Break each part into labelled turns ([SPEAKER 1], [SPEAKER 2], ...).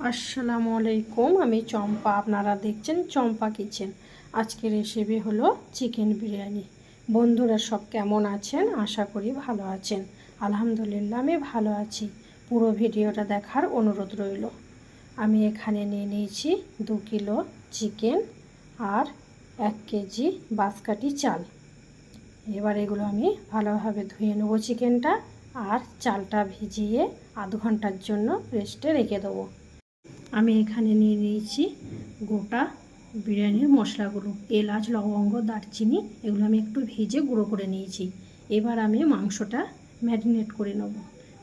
[SPEAKER 1] আসসালামু আলাইকুম, আমি চম্পা। আপনারা দেখছেন চম্পা কিচেন। আজকের রেসিপি হলো চিকেন বিরিয়ানি। বন্ধুরা সব কেমন আছেন? আশা করি ভালো আছেন। আলহামদুলিল্লাহ, আমি ভালো আছি। পুরো ভিডিওটা দেখার অনুরোধ রইল। আমি এখানে নিয়ে নিয়েছি দু কিলো চিকেন আর এক কেজি বাঁশকাঠি চাল। এবার এগুলো আমি ভালোভাবে ধুয়ে নেব চিকেনটা আর চালটা ভিজিয়ে আধ ঘণ্টার জন্য রেস্টে রেখে দেবো। আমি এখানে নিয়ে নিয়েছি গোটা বিরিয়ানির মশলাগুলো, এলাচ, লবঙ্গ, দারচিনি, এগুলো আমি একটু ভেজে গুঁড়ো করে নিয়েছি। এবার আমি মাংসটা ম্যারিনেট করে নেব।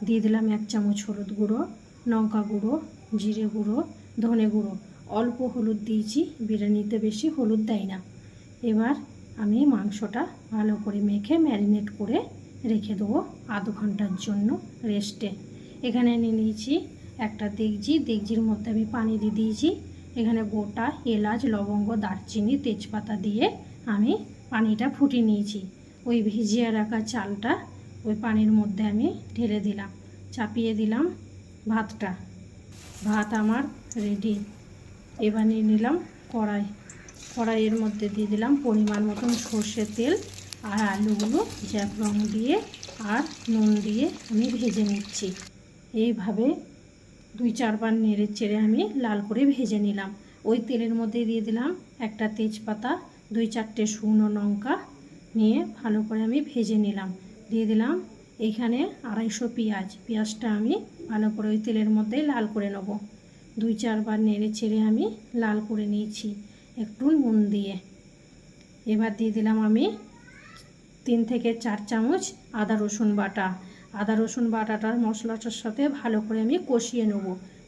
[SPEAKER 1] দিয়ে দিলাম এক চামচ হলুদ গুঁড়ো, লঙ্কা গুঁড়ো, জিরে গুঁড়ো, ধনে গুঁড়ো। অল্প হলুদ দিয়েছি, বিরিয়ানিতে বেশি হলুদ দেয় না। এবার আমি মাংসটা ভালো করে মেখে ম্যারিনেট করে রেখে দেবো আধ ঘণ্টার জন্য রেস্টে। এখানে নিয়ে নিয়েছি একটা দেগজি দেগজির মধ্যে আমি পানি দিয়ে দিয়েছি। এখানে গোটা এলাচ, লবঙ্গ, দারচিনি, তেজপাতা দিয়ে আমি পানিটা ফুটিয়ে নিয়েছি। ওই ভিজিয়ে রাখা চালটা ওই পানির মধ্যে আমি ঢেলে দিলাম, চাপিয়ে দিলাম ভাতটা। ভাত আমার রেডি এবার নিয়ে নিলাম কড়াই। কড়াইয়ের মধ্যে দিয়ে দিলাম পরিমাণ মতন সর্ষের তেল আর আলুগুলো জ্যাক রং দিয়ে আর নুন দিয়ে আমি ভেজে নিচ্ছি। এইভাবে দুই চারবার নেড়ে চেড়ে আমি লাল করে ভেজে নিলাম। ওই তেলের মধ্যে দিয়ে দিলাম একটা তেজপাতা, দুই চারটে শুকনো লঙ্কা নিয়ে ভালো করে আমি ভেজে নিলাম। দিয়ে দিলাম এখানে আড়াইশো পেঁয়াজ। পেঁয়াজটা আমি ভালো করে ওই তেলের মধ্যে লাল করে নেব। দুই চারবার নেড়ে চেড়ে আমি লাল করে নিয়েছি একটু নুন দিয়ে। এবার দিয়ে দিলাম আমি তিন থেকে চার চামচ আদা রসুন বাটা। আদা, রসুন বাটাটার মশলাটার সাথে ভালো করে আমি কষিয়ে নেব।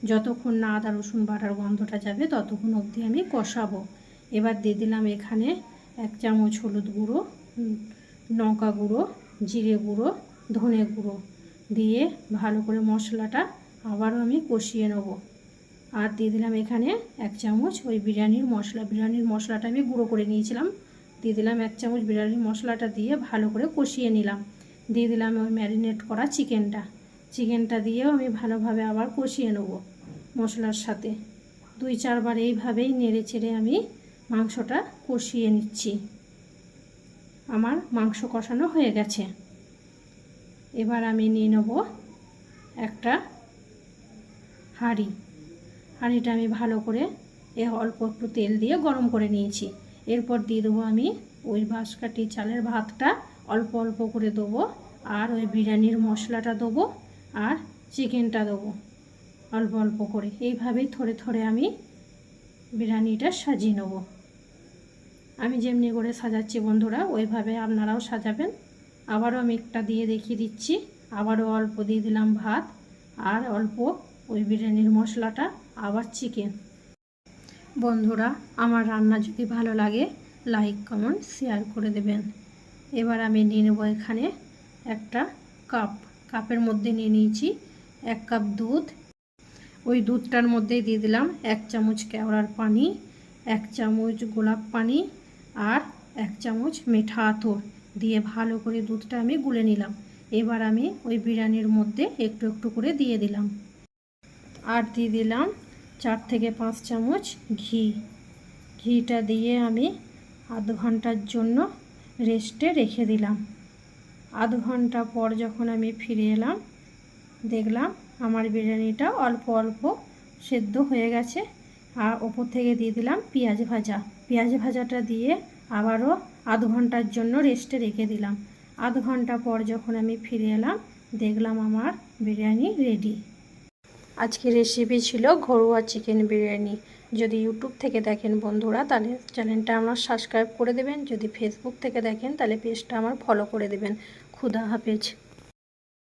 [SPEAKER 1] যতক্ষণ না আদা, রসুন বাটার গন্ধটা যাবে, ততক্ষণ অবধি আমি কষাবো। এবার দিয়ে দিলাম এখানে এক চামচ হলুদ গুঁড়ো লঙ্কা গুঁড়ো, জিরে গুঁড়ো, ধনে গুঁড়ো দিয়ে ভালো করে মশলাটা আবারও আমি কষিয়ে নেব। আর দিয়ে দিলাম এখানে এক চামচ ওই বিরিয়ানির মশলা, বিরিয়ানির মশলাটা আমি গুঁড়ো করে নিয়েছিলাম। দিয়ে দিলাম এক চামচ বিরিয়ানির মশলাটা দিয়ে ভালো করে কষিয়ে নিলাম। দিয়ে দিলাম ওই ম্যারিনেট করা চিকেনটা। চিকেনটা দিয়েও আমি ভালোভাবে আবার কষিয়ে নেব মশলার সাথে। দুই চারবার এইভাবেই নেড়ে চেড়ে আমি মাংসটা কষিয়ে নিচ্ছি। আমার মাংস কষানো হয়ে গেছে। এবার আমি নিয়ে নেব একটা হাঁড়ি। হাঁড়িটা আমি ভালো করে এ অল্প একটু তেল দিয়ে গরম করে নিয়েছি। এরপর দিয়ে দেবো আমি ওই বাঁশকাঠি চালের ভাতটা অল্প অল্প করে দেবো। আর ওই বিরিয়ানির মশলাটা দেবো আর চিকেনটা দেবো অল্প অল্প করে। এইভাবেই থরে থরে আমি বিরিয়ানিটা সাজিয়ে নেব। আমি যেমনি করে সাজাচ্ছি বন্ধুরা, ওইভাবে আপনারাও সাজাবেন। আবারও আমি একটা দিয়ে দেখিয়ে দিচ্ছি। আবারও অল্প দিয়ে দিলাম ভাত আর অল্প ওই বিরিয়ানির মশলাটা, আবার চিকেন। বন্ধুরা, আমার রান্না যদি ভালো লাগে, লাইক, কমেন্ট, শেয়ার করে দেবেন। এবার আমি নিয়ে নেব এখানে একটা কাপ। কাপের মধ্যে নিয়ে নিয়েছি এক কাপ দুধ। ওই দুধটার মধ্যে দিয়ে দিলাম এক চামচ কেওড়ার পানি, এক চামচ গোলাপ পানি আর এক চামচ মিঠা আতর। দিয়ে ভালো করে দুধটা আমি গুলে নিলাম। এবার আমি ওই বিরিয়ানির মধ্যে একটু একটু করে দিয়ে দিলাম। আর দিয়ে দিলাম চার থেকে পাঁচ চামচ ঘি। ঘিটা দিয়ে আমি আধ ঘণ্টার জন্য রেস্টে রেখে দিলাম। আধ ঘণ্টা পর যখন আমি ফিরে এলাম, দেখলাম আমার বিরিয়ানিটা অল্প অল্প সেদ্ধ হয়ে গেছে। আর ওপর থেকে দিয়ে দিলাম পেঁয়াজ ভাজা। পেঁয়াজ ভাজাটা দিয়ে আবারও আধ ঘণ্টার জন্য রেস্টে রেখে দিলাম। আধ ঘণ্টা পর যখন আমি ফিরে এলাম, দেখলাম আমার বিরিয়ানি রেডি। আজকে রেসিপি ছিল ঘরোয়া চিকেন বিরিয়ানি। যদি ইউটিউব থেকে দেখেন বন্ধুরা, তাহলে চ্যানেলটা আমার সাবস্ক্রাইব করে দেবেন। যদি ফেসবুক থেকে দেখেন, তাহলে পেজটা আমার ফলো করে দেবেন। খুদা হাফেজ।